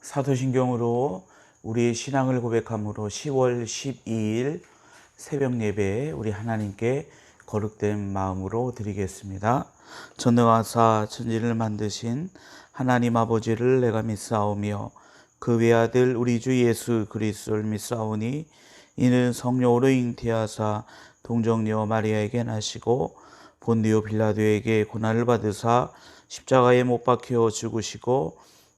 사도신경으로 우리 신앙을 고백함으로 10월 12일 새벽 예배 우리 하나님께 거룩된 마음으로 드리겠습니다. 전능하사 천지를 만드신 하나님 아버지를 내가 믿사오며 그 외아들 우리 주 예수 그리스도를 믿사오니 이는 성령으로 잉태하사 동정녀 마리아에게 나시고 본디오 빌라도에게 고난을 받으사 십자가에 못 박혀 죽으시고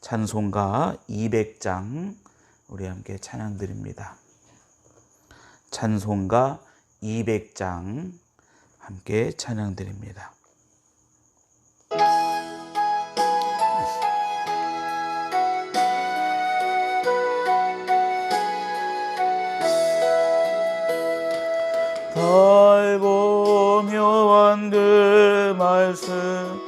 찬송가 200장 우리 함께 찬양 드립니다. 찬송가 200장 함께 찬양 드립니다. 달 보며 한그 말씀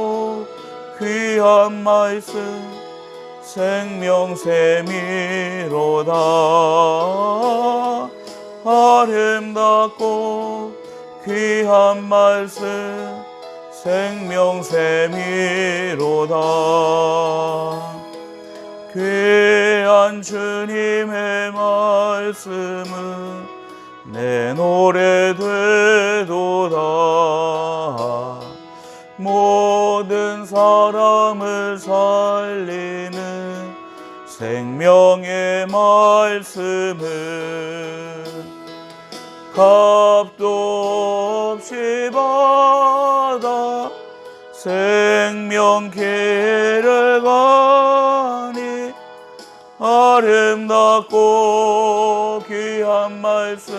귀한 말씀 생명샘이로다. 아름답고 귀한 말씀 생명샘이로다. 귀한 주님의 말씀은 내 노래 되 아름답고 귀한 말씀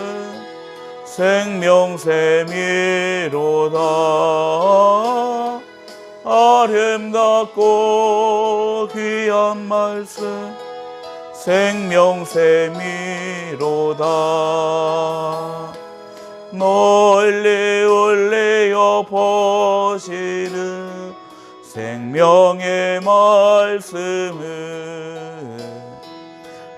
생명샘이로다. 아름답고 귀한 말씀 생명샘이로다. 널리 울리어 퍼지는 생명의 말씀은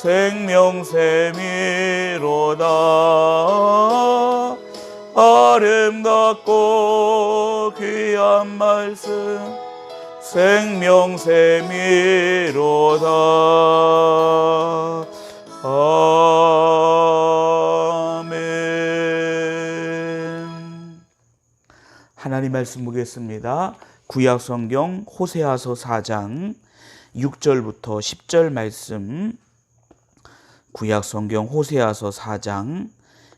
생명샘이로다. 아름답고 귀한 말씀 생명샘이로다. 아멘. 하나님 말씀 보겠습니다. 구약 성경 호세아서 4장 6절부터 10절 말씀 구약 성경 호세아서 4장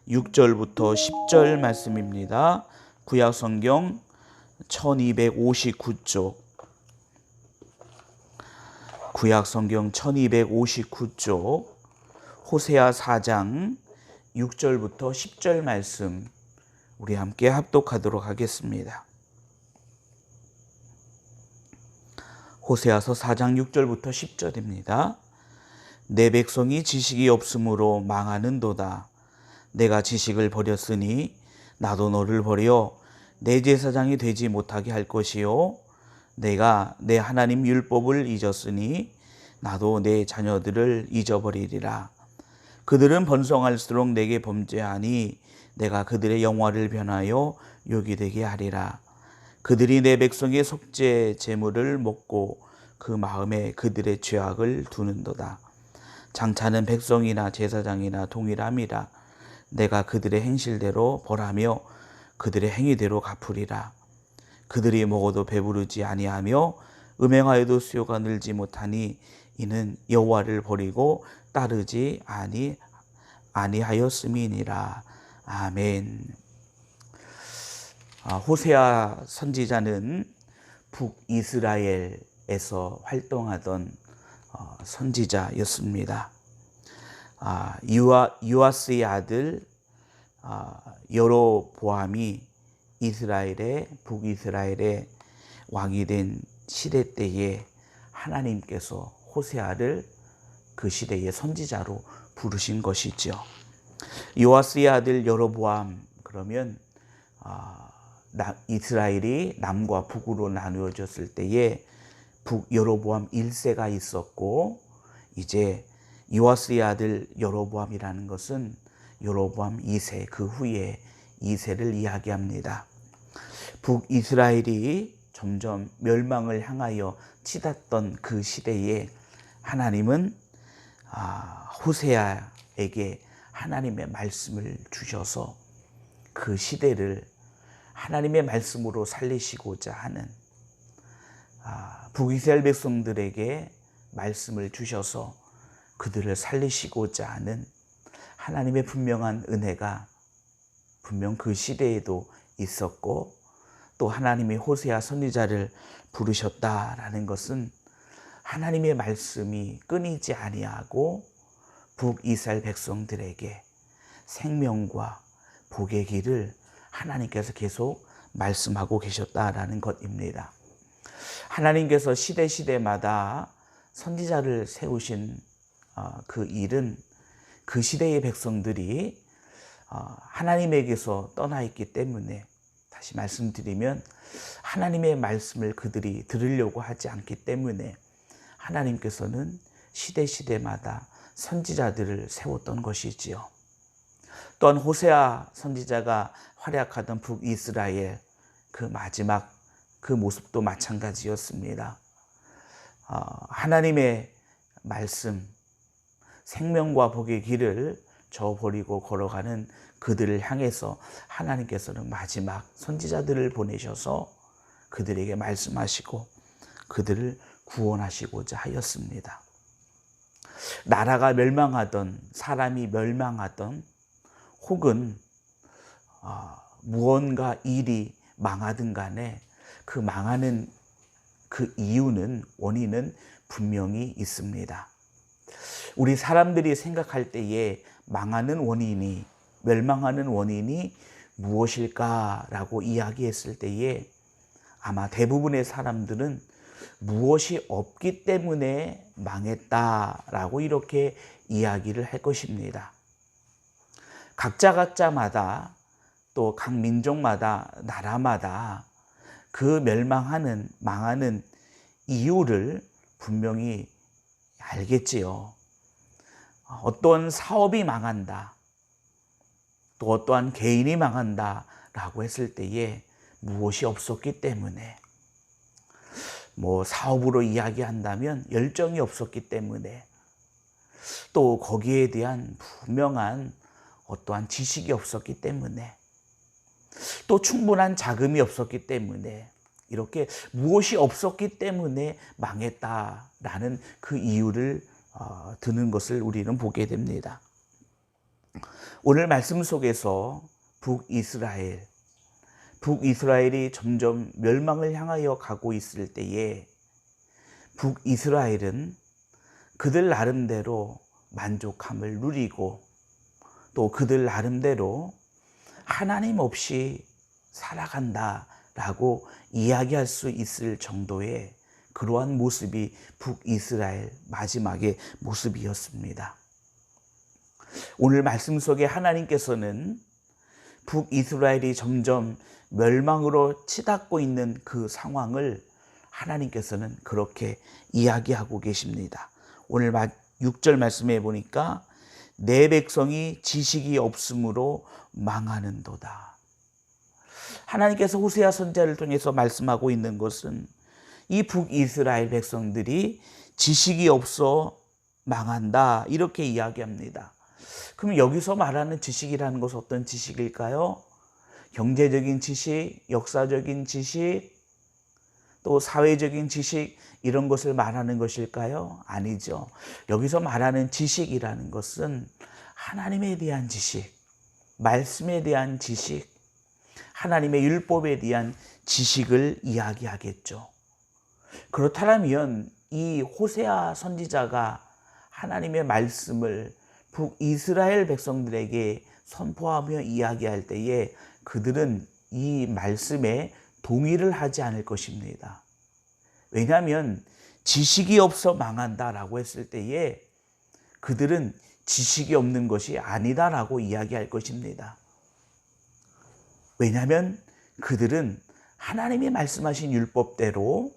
6절부터 10절 말씀입니다. 구약 성경 1259쪽 구약 성경 1259쪽 호세아 4장 6절부터 10절 말씀 우리 함께 합독하도록 하겠습니다. 호세아서 4장 6절부터 10절입니다. 내 백성이 지식이 없으므로 망하는도다. 내가 지식을 버렸으니 나도 너를 버려 내 제사장이 되지 못하게 할 것이요 내가 내 하나님 율법을 잊었으니 나도 내 자녀들을 잊어버리리라 그들은 번성할수록 내게 범죄하니 내가 그들의 영화를 변하여 욕이 되게 하리라. 그들이 내 백성의 속죄 제물을 먹고 그 마음에 그들의 죄악을 두는도다. 장차는 백성이나 제사장이나 동일함이라. 내가 그들의 행실대로 벌하며 그들의 행위대로 갚으리라. 그들이 먹어도 배부르지 아니하며 음행하여도 수요가 늘지 못하니 이는 여호와를 버리고 따르지 아니 아니하였음이니라. 아멘. 아, 호세아 선지자는 북이스라엘에서 활동하던 어, 선지자였습니다. 아, 유아, 유아스의 아들 아, 여로보암이 이스라엘의 북이스라엘의 왕이 된 시대 때에 하나님께서 호세아를 그 시대의 선지자로 부르신 것이죠. 요아스의 아들 여로보암 그러면 아, 이스라엘이 남과 북으로 나누어졌을 때에 북 여로보암 1세가 있었고 이제 요아스의 아들 여로보암이라는 것은 여로보암 2세 그 후에 2세를 이야기합니다. 북이스라엘이 점점 멸망을 향하여 치닫던 그 시대에 하나님은 아, 호세아에게 하나님의 말씀을 주셔서 그 시대를 하나님의 말씀으로 살리시고자 하는 아, 북이스라엘 백성들에게 말씀을 주셔서 그들을 살리시고자 하는 하나님의 분명한 은혜가 분명 그 시대에도 있었고 또 하나님이 호세아 선지자를 부르셨다라는 것은 하나님의 말씀이 끊이지 아니하고 북이스라엘 백성들에게 생명과 복의 길을 하나님께서 계속 말씀하고 계셨다라는 것입니다. 하나님께서 시대 시대마다 선지자를 세우신 어, 그 일은 그 시대의 백성들이 어, 하나님에게서 떠나 있기 때문에 다시 말씀드리면 하나님의 말씀을 그들이 들으려고 하지 않기 때문에 하나님께서는 시대 시대마다 선지자들을 세웠던 것이지요. 또한 호세아 선지자가 활약하던 북이스라엘 그 마지막 그 모습도 마찬가지였습니다. 어, 하나님의 말씀, 생명과 복의 길을 저버리고 걸어가는 그들을 향해서 하나님께서는 마지막 선지자들을 보내셔서 그들에게 말씀하시고 그들을 구원하시고자 하였습니다. 나라가 멸망하던 사람이 멸망하던 혹은 어, 무언가 일이 망하든 간에 그 망하는 그 이유는 원인은 분명히 있습니다. 우리 사람들이 생각할 때에 망하는 원인이 멸망하는 원인이 무엇일까라고 이야기했을 때에 아마 대부분의 사람들은 무엇이 없기 때문에 망했다라고 이렇게 이야기를 할 것입니다. 각자 각자마다 또 각 민족마다 나라마다 그 멸망하는 망하는 이유를 분명히 알겠지요. 어떤 사업이 망한다. 또 어떠한 개인이 망한다. 라고 했을 때에 무엇이 없었기 때문에 뭐 사업으로 이야기한다면 열정이 없었기 때문에 또 거기에 대한 분명한 어떠한 지식이 없었기 때문에 또 충분한 자금이 없었기 때문에 이렇게 무엇이 없었기 때문에 망했다라는 그 이유를 어, 드는 것을 우리는 보게 됩니다. 오늘 말씀 속에서 북이스라엘, 북이스라엘이 점점 멸망을 향하여 가고 있을 때에 북이스라엘은 그들 나름대로 만족함을 누리고 또 그들 나름대로 하나님 없이 살아간다라고 이야기할 수 있을 정도의 그러한 모습이 북이스라엘 마지막의 모습이었습니다. 오늘 말씀 속에 하나님께서는 북이스라엘이 점점 멸망으로 치닫고 있는 그 상황을 하나님께서는 그렇게 이야기하고 계십니다. 오늘 6절 말씀에 보니까 내 백성이 지식이 없으므로 망하는도다. 하나님께서 호세아 선자를 통해서 말씀하고 있는 것은 이 북이스라엘 백성들이 지식이 없어 망한다. 이렇게 이야기합니다. 그럼 여기서 말하는 지식이라는 것은 어떤 지식일까요? 경제적인 지식, 역사적인 지식, 또 사회적인 지식, 이런 것을 말하는 것일까요? 아니죠. 여기서 말하는 지식이라는 것은 하나님에 대한 지식, 말씀에 대한 지식, 하나님의 율법에 대한 지식을 이야기하겠죠. 그렇다면 이 호세아 선지자가 하나님의 말씀을 북이스라엘 백성들에게 선포하며 이야기할 때에 그들은 이 말씀에 동의를 하지 않을 것입니다. 왜냐하면 지식이 없어 망한다라고 했을 때에 그들은 지식이 없는 것이 아니다라고 이야기할 것입니다. 왜냐하면 그들은 하나님이 말씀하신 율법대로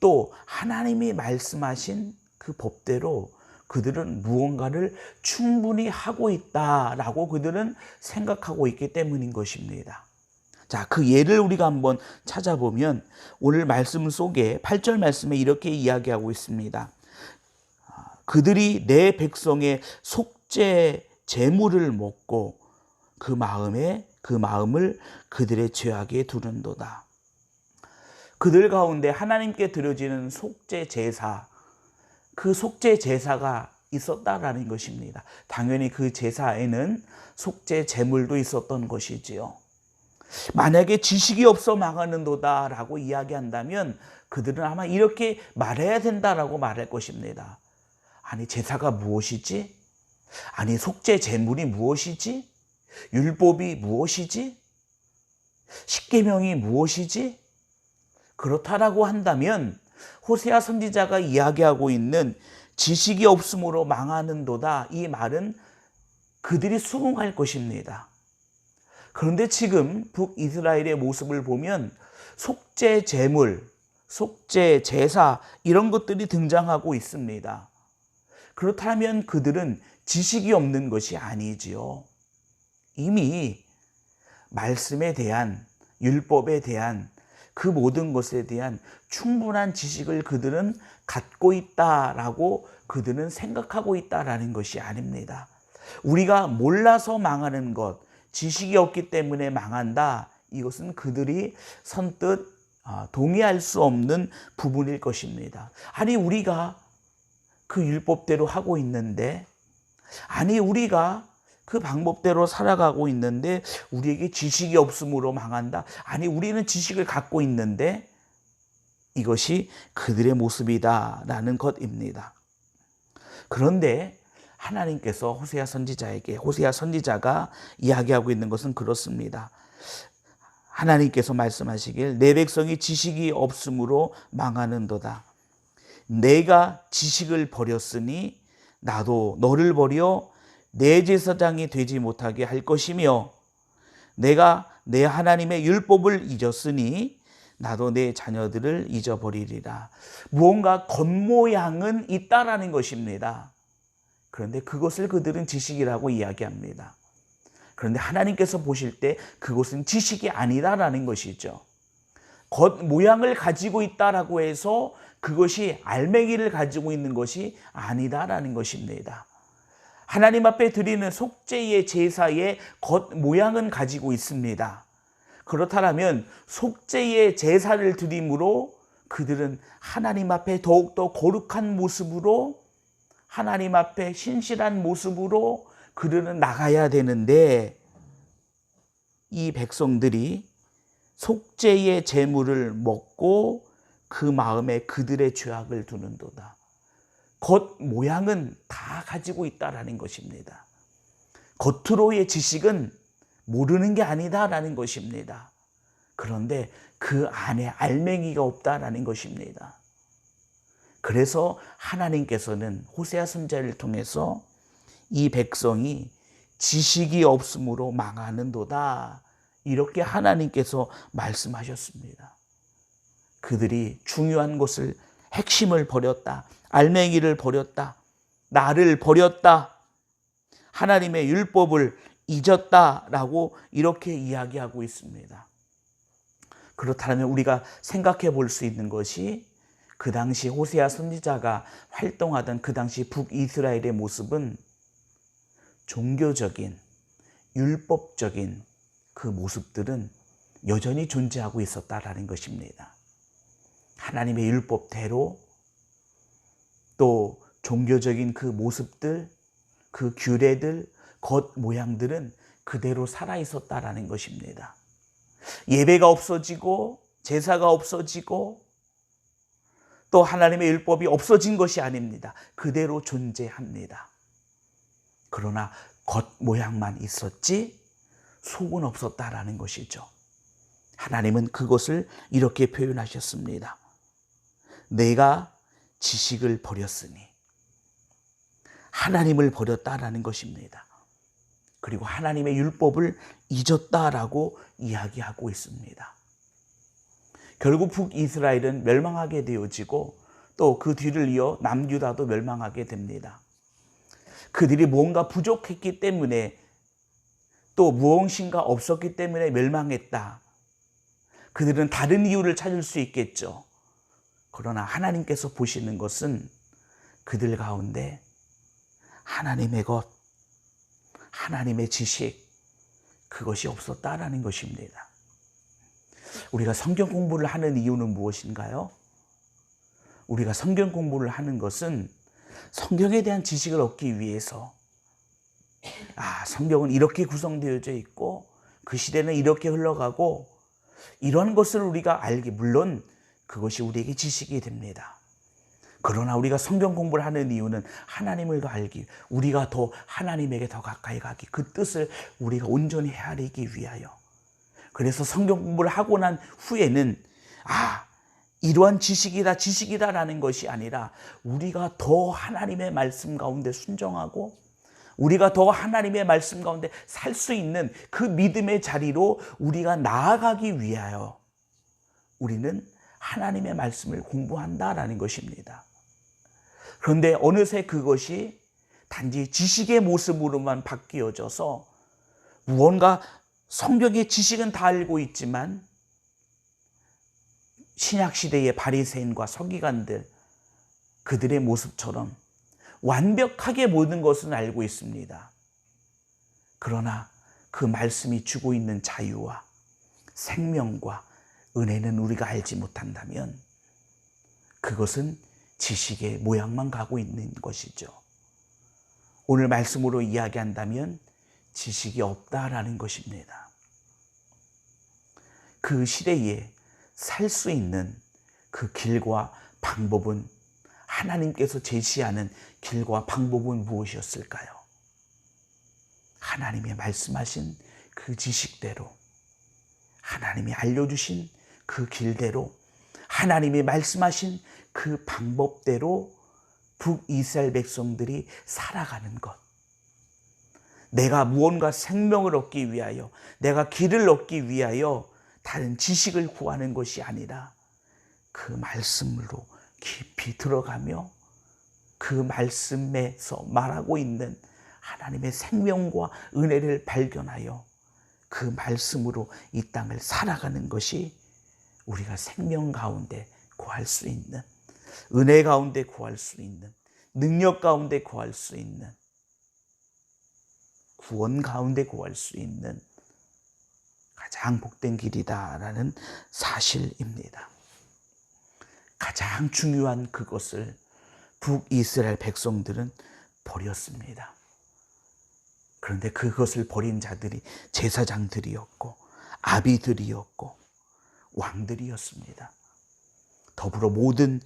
또 하나님이 말씀하신 그 법대로 그들은 무언가를 충분히 하고 있다라고 그들은 생각하고 있기 때문인 것입니다. 자, 그 예를 우리가 한번 찾아보면 오늘 말씀 속에 8절 말씀에 이렇게 이야기하고 있습니다. 그들이 내 백성의 속죄 재물을 먹고 그 마음에 그 마음을 그들의 죄악에 두른도다. 그들 가운데 하나님께 드려지는 속죄 제사 그 속죄 제사가 있었다라는 것입니다. 당연히 그 제사에는 속죄 제물도 있었던 것이지요. 만약에 지식이 없어 망하는도다 라고 이야기한다면 그들은 아마 이렇게 말해야 된다라고 말할 것입니다. 아니 제사가 무엇이지? 아니 속죄 제물이 무엇이지? 율법이 무엇이지? 십계명이 무엇이지? 그렇다라고 한다면 호세아 선지자가 이야기하고 있는 지식이 없으므로 망하는도다 이 말은 그들이 수긍할 것입니다. 그런데 지금 북이스라엘의 모습을 보면 속죄 제물, 속죄 제사 이런 것들이 등장하고 있습니다. 그렇다면 그들은 지식이 없는 것이 아니지요. 이미 말씀에 대한 율법에 대한 그 모든 것에 대한 충분한 지식을 그들은 갖고 있다라고 그들은 생각하고 있다라는 것이 아닙니다. 우리가 몰라서 망하는 것, 지식이 없기 때문에 망한다. 이것은 그들이 선뜻 아, 동의할 수 없는 부분일 것입니다. 아니, 우리가 그 율법대로 하고 있는데, 아니, 우리가 그 방법대로 살아가고 있는데 우리에게 지식이 없으므로 망한다. 아니, 우리는 지식을 갖고 있는데 이것이 그들의 모습이다라는 것입니다. 그런데 하나님께서 호세아 선지자에게 호세아 선지자가 이야기하고 있는 것은 그렇습니다. 하나님께서 말씀하시길 내 백성이 지식이 없으므로 망하는도다. 내가 지식을 버렸으니 나도 너를 버려 내 제사장이 되지 못하게 할 것이며 내가 내 하나님의 율법을 잊었으니 나도 내 자녀들을 잊어버리리라. 무언가 겉모양은 있다라는 것입니다. 그런데 그것을 그들은 지식이라고 이야기합니다. 그런데 하나님께서 보실 때 그것은 지식이 아니다라는 것이죠. 겉 모양을 가지고 있다라고 해서 그것이 알맹이를 가지고 있는 것이 아니다라는 것입니다. 하나님 앞에 드리는 속죄의 제사의 겉 모양은 가지고 있습니다. 그렇다면 속죄의 제사를 드림으로 그들은 하나님 앞에 더욱더 거룩한 모습으로 하나님 앞에 신실한 모습으로 그들은 나가야 되는데 이 백성들이 속죄의 제물을 먹고 그 마음에 그들의 죄악을 두는도다. 겉 모양은 다 가지고 있다라는 것입니다. 겉으로의 지식은 모르는 게 아니다라는 것입니다. 그런데 그 안에 알맹이가 없다라는 것입니다. 그래서 하나님께서는 호세아 선자를 통해서 이 백성이 지식이 없으므로 망하는도다. 이렇게 하나님께서 말씀하셨습니다. 그들이 중요한 것을 핵심을 버렸다. 알맹이를 버렸다. 나를 버렸다. 하나님의 율법을 잊었다라고 이렇게 이야기하고 있습니다. 그렇다면 우리가 생각해 볼 수 있는 것이 그 당시 호세아 선지자가 활동하던 그 당시 북이스라엘의 모습은 종교적인 율법적인 그 모습들은 여전히 존재하고 있었다라는 것입니다. 하나님의 율법대로 또 종교적인 그 모습들, 그 규례들, 겉 모양들은 그대로 살아 있었다라는 것입니다. 예배가 없어지고 제사가 없어지고 또 하나님의 율법이 없어진 것이 아닙니다. 그대로 존재합니다. 그러나 겉 모양만 있었지 속은 없었다라는 것이죠. 하나님은 그것을 이렇게 표현하셨습니다. 내가 지식을 버렸으니 하나님을 버렸다라는 것입니다. 그리고 하나님의 율법을 잊었다라고 이야기하고 있습니다. 결국 북이스라엘은 멸망하게 되어지고 또 그 뒤를 이어 남유다도 멸망하게 됩니다. 그들이 뭔가 부족했기 때문에 또 무엇인가 없었기 때문에 멸망했다. 그들은 다른 이유를 찾을 수 있겠죠. 그러나 하나님께서 보시는 것은 그들 가운데 하나님의 것, 하나님의 지식, 그것이 없었다라는 것입니다. 우리가 성경 공부를 하는 이유는 무엇인가요? 우리가 성경 공부를 하는 것은 성경에 대한 지식을 얻기 위해서 아, 성경은 이렇게 구성되어져 있고 그 시대는 이렇게 흘러가고 이런 것을 우리가 알기 물론 그것이 우리에게 지식이 됩니다. 그러나 우리가 성경 공부를 하는 이유는 하나님을 더 알기, 우리가 더 하나님에게 더 가까이 가기, 그 뜻을 우리가 온전히 헤아리기 위하여. 그래서 성경 공부를 하고 난 후에는 아, 이러한 지식이다, 지식이다라는 것이 아니라 우리가 더 하나님의 말씀 가운데 순종하고 우리가 더 하나님의 말씀 가운데 살 수 있는 그 믿음의 자리로 우리가 나아가기 위하여 우리는 하나님의 말씀을 공부한다라는 것입니다. 그런데 어느새 그것이 단지 지식의 모습으로만 바뀌어져서 무언가 성경의 지식은 다 알고 있지만 신약 시대의 바리새인과 서기관들 그들의 모습처럼 완벽하게 모든 것은 알고 있습니다. 그러나 그 말씀이 주고 있는 자유와 생명과 은혜는 우리가 알지 못한다면 그것은 지식의 모양만 가고 있는 것이죠. 오늘 말씀으로 이야기한다면 지식이 없다라는 것입니다. 그 시대에 살 수 있는 그 길과 방법은 하나님께서 제시하는 길과 방법은 무엇이었을까요? 하나님의 말씀하신 그 지식대로, 하나님이 알려주신 그 길대로, 하나님이 말씀하신 그 방법대로 북이스라엘 백성들이 살아가는 것. 내가 무언가 생명을 얻기 위하여, 내가 길을 얻기 위하여 다른 지식을 구하는 것이 아니라 그 말씀으로 깊이 들어가며 그 말씀에서 말하고 있는 하나님의 생명과 은혜를 발견하여 그 말씀으로 이 땅을 살아가는 것이 우리가 생명 가운데 구할 수 있는 은혜 가운데 구할 수 있는 능력 가운데 구할 수 있는 구원 가운데 구할 수 있는 가장 복된 길이다라는 사실입니다. 가장 중요한 그것을 북이스라엘 백성들은 버렸습니다. 그런데 그것을 버린 자들이 제사장들이었고 아비들이었고 왕들이었습니다. 더불어 모든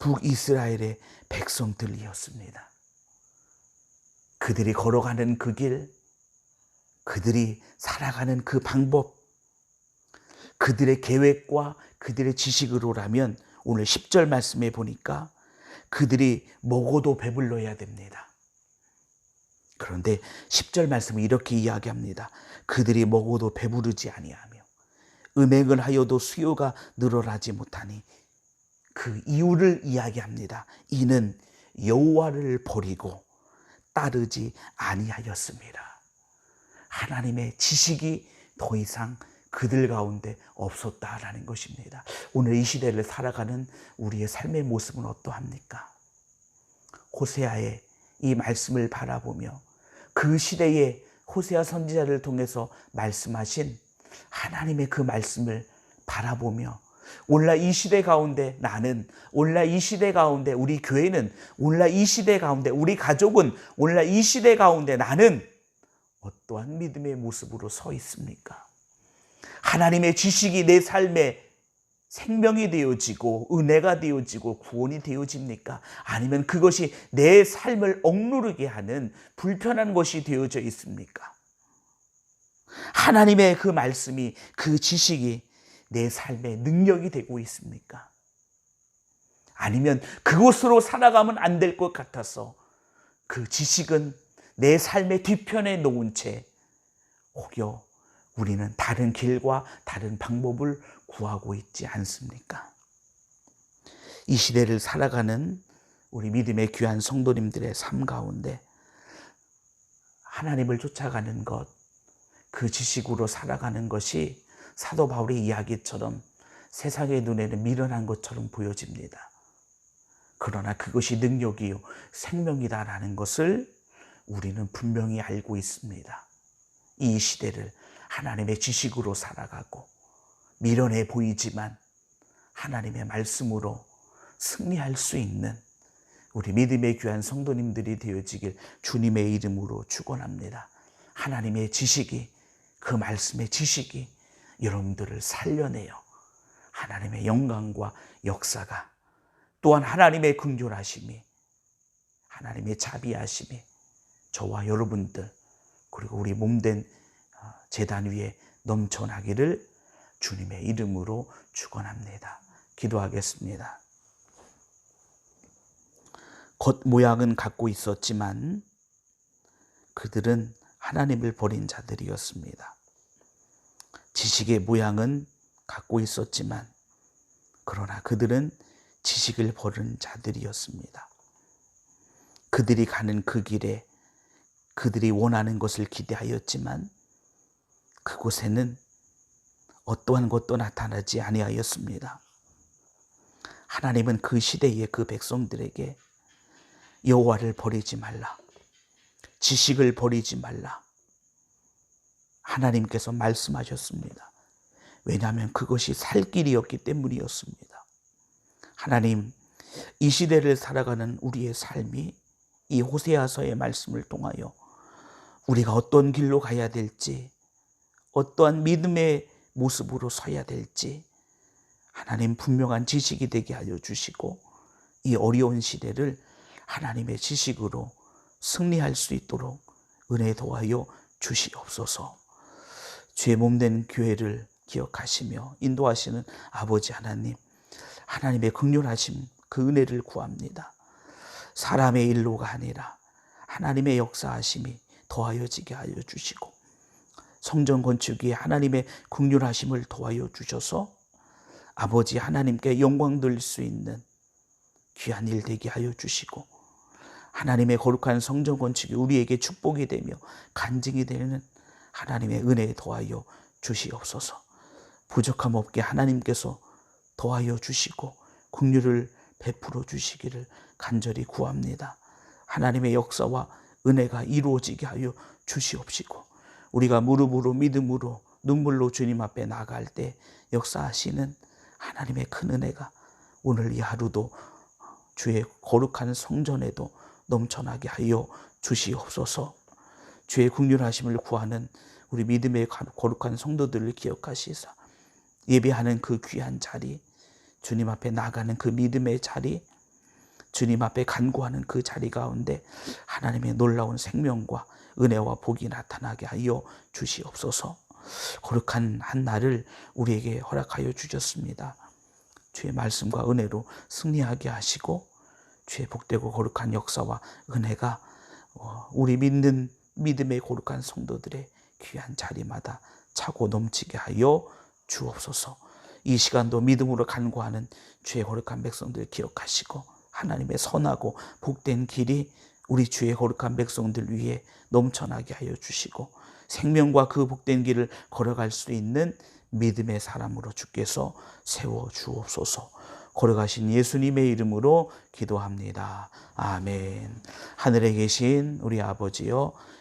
북이스라엘의 백성들이었습니다. 그들이 걸어가는 그 길, 그들이 살아가는 그 방법, 그들의 계획과 그들의 지식으로라면 오늘 10절 말씀에 보니까 그들이 먹어도 배불러야 됩니다. 그런데 10절 말씀은 이렇게 이야기합니다. 그들이 먹어도 배부르지 아니하며 음행을 하여도 수요가 늘어나지 못하니 그 이유를 이야기합니다. 이는 여호와를 버리고 따르지 아니하였습니다. 하나님의 지식이 더 이상 그들 가운데 없었다라는 것입니다. 오늘 이 시대를 살아가는 우리의 삶의 모습은 어떠합니까? 호세아의 이 말씀을 바라보며 그 시대에 호세아 선지자를 통해서 말씀하신 하나님의 그 말씀을 바라보며 오늘날 이 시대 가운데 나는 오늘날 이 시대 가운데 우리 교회는 오늘날 이 시대 가운데 우리 가족은 오늘날 이 시대 가운데 나는 어떠한 믿음의 모습으로 서 있습니까? 하나님의 지식이 내 삶에 생명이 되어지고 은혜가 되어지고 구원이 되어집니까? 아니면 그것이 내 삶을 억누르게 하는 불편한 것이 되어져 있습니까? 하나님의 그 말씀이 그 지식이 내 삶의 능력이 되고 있습니까? 아니면 그곳으로 살아가면 안 될 것 같아서 그 지식은 내 삶의 뒤편에 놓은 채 혹여 우리는 다른 길과 다른 방법을 구하고 있지 않습니까? 이 시대를 살아가는 우리 믿음의 귀한 성도님들의 삶 가운데 하나님을 쫓아가는 것, 그 지식으로 살아가는 것이 사도 바울의 이야기처럼 세상의 눈에는 미련한 것처럼 보여집니다. 그러나 그것이 능력이요, 생명이다라는 것을 우리는 분명히 알고 있습니다. 이 시대를 하나님의 지식으로 살아가고 미련해 보이지만 하나님의 말씀으로 승리할 수 있는 우리 믿음의 귀한 성도님들이 되어지길 주님의 이름으로 축원합니다. 하나님의 지식이 그 말씀의 지식이 여러분들을 살려내요. 하나님의 영광과 역사가 또한 하나님의 긍휼하심이 하나님의 자비하심이 저와 여러분들 그리고 우리 몸된 재단 위에 넘쳐나기를 주님의 이름으로 축원합니다. 기도하겠습니다. 겉 모양은 갖고 있었지만 그들은 하나님을 버린 자들이었습니다. 지식의 모양은 갖고 있었지만 그러나 그들은 지식을 버린 자들이었습니다. 그들이 가는 그 길에 그들이 원하는 것을 기대하였지만 그곳에는 어떠한 것도 나타나지 아니하였습니다. 하나님은 그 시대의 그 백성들에게 여호와를 버리지 말라. 지식을 버리지 말라. 하나님께서 말씀하셨습니다. 왜냐하면 그것이 살 길이었기 때문이었습니다. 하나님, 이 시대를 살아가는 우리의 삶이 이 호세아서의 말씀을 통하여 우리가 어떤 길로 가야 될지, 어떠한 믿음의 모습으로 서야 될지, 하나님 분명한 지식이 되게 하여 주시고, 이 어려운 시대를 하나님의 지식으로 승리할 수 있도록 은혜 도하여 주시옵소서. 죄 몸된 교회를 기억하시며 인도하시는 아버지 하나님, 하나님의 극률하심 그 은혜를 구합니다. 사람의 일로가 아니라 하나님의 역사하심이 더하여지게 하여 주시고 성전 건축이 하나님의 극률하심을 더하여 주셔서 아버지 하나님께 영광 돌릴 수 있는 귀한 일 되게 하여 주시고 하나님의 거룩한 성전 건축이 우리에게 축복이 되며 간증이 되는 하나님의 은혜에 더하여 주시옵소서. 부족함 없게 하나님께서 더하여 주시고 국류를 베풀어 주시기를 간절히 구합니다. 하나님의 역사와 은혜가 이루어지게 하여 주시옵시고 우리가 무릎으로 믿음으로 눈물로 주님 앞에 나갈 때 역사하시는 하나님의 큰 은혜가 오늘 이 하루도 주의 거룩한 성전에도 넘쳐나게 하여 주시옵소서. 주의 국률하심을 구하는 우리 믿음의 거룩한 성도들을 기억하시사 예배하는 그 귀한 자리, 주님 앞에 나가는 그 믿음의 자리, 주님 앞에 간구하는 그 자리 가운데 하나님의 놀라운 생명과 은혜와 복이 나타나게 하여 주시옵소서. 거룩한 한 날을 우리에게 허락하여 주셨습니다. 주의 말씀과 은혜로 승리하게 하시고 주의 복되고 거룩한 역사와 은혜가 어, 우리 믿는 믿음의 거룩한 성도들의 귀한 자리마다 차고 넘치게 하여 주옵소서. 이 시간도 믿음으로 간구하는 주의 거룩한 백성들 기억하시고 하나님의 선하고 복된 길이 우리 주의 거룩한 백성들 위해 넘쳐나게 하여 주시고 생명과 그 복된 길을 걸어갈 수 있는 믿음의 사람으로 주께서 세워 주옵소서. 걸어가신 예수님의 이름으로 기도합니다. 아멘. 하늘에 계신 우리 아버지여